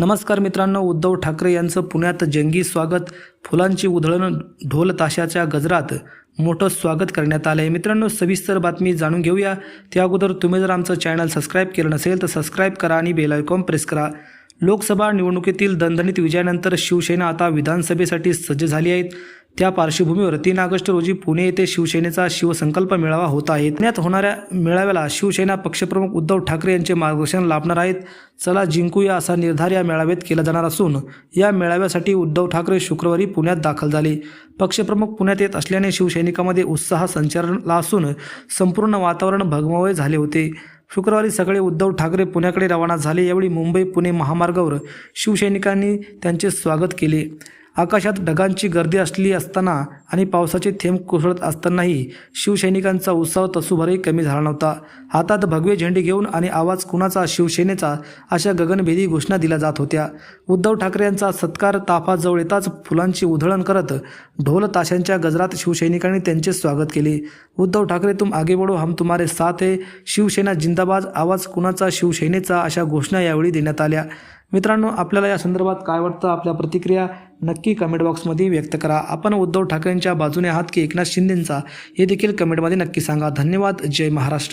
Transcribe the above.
नमस्कार मित्रांनो उद्धव ठाकरे यांचं पुण्यात जंगी स्वागत. फुलांची उधळण ढोल ताशाच्या गजरात मोठं स्वागत करण्यात आलं आहे मित्रांनो सविस्तर बातमी जाणून घेऊया. त्या अगोदर तुम्ही जर आमचं चॅनल सबस्क्राईब केलं नसेल तर सबस्क्राईब करा आणि बेल आयकॉन प्रेस करा. लोकसभा निवडणुकीतील दणदणीत विजयानंतर शिवसेना आता विधानसभेसाठी सज्ज झाली आहेत. त्या पार्श्वभूमीवर तीन ऑगस्ट रोजी पुणे येथे शिवसेनेचा शिवसंकल्प मेळावा होत आहे. पुण्यात होणाऱ्या मेळाव्याला शिवसेना पक्षप्रमुख उद्धव ठाकरे यांचे मार्गदर्शन लाभणार आहेत. चला जिंकूया असा निर्धार या मेळाव्यात केला जाणार असून या मेळाव्यासाठी उद्धव ठाकरे शुक्रवारी पुण्यात दाखल झाले. पक्षप्रमुख पुण्यात येत असल्याने शिवसैनिकामध्ये उत्साह संचारला असून संपूर्ण वातावरण भगमवय झाले होते. शुक्रवारी सकाळी उद्धव ठाकरे पुण्याकडे रवाना झाले. यावेळी मुंबई पुणे महामार्गावर शिवसैनिकांनी त्यांचे स्वागत केले. आकाशात ढगांची गर्दी असली असताना आणि पावसाचे थेंब कोसळत असतानाही शिवसैनिकांचा उत्साह तसुभरही कमी झाला नव्हता. हातात भगवे झेंडे घेऊन आणि आवाज कुणाचा? शिवसेनेचा अशा गगनभेदी घोषणा दिल्या जात होत्या. उद्धव ठाकरे यांचा सत्कार ताफाजवळ येताच फुलांची उधळण करत ढोल ताशांच्या गजरात शिवसैनिकांनी त्यांचे स्वागत केले. उद्धव ठाकरे तुम आगे बढो हम तुम्हारे साथ है. शिवसेना जिंदाबाद. आवाज कुणाचा? शिवसेनेचा अशा घोषणा यावेळी देण्यात आल्या. मित्रांनो आपल्याला या संदर्भात काय वाटतं? आपल्या प्रतिक्रिया नक्की कमेंट बॉक्समध्ये व्यक्त करा. आपण उद्धव ठाकरेंच्या बाजूने आहात की एकनाथ शिंदेंचा हे देखील कमेंटमध्ये नक्की सांगा. धन्यवाद. जय महाराष्ट्र.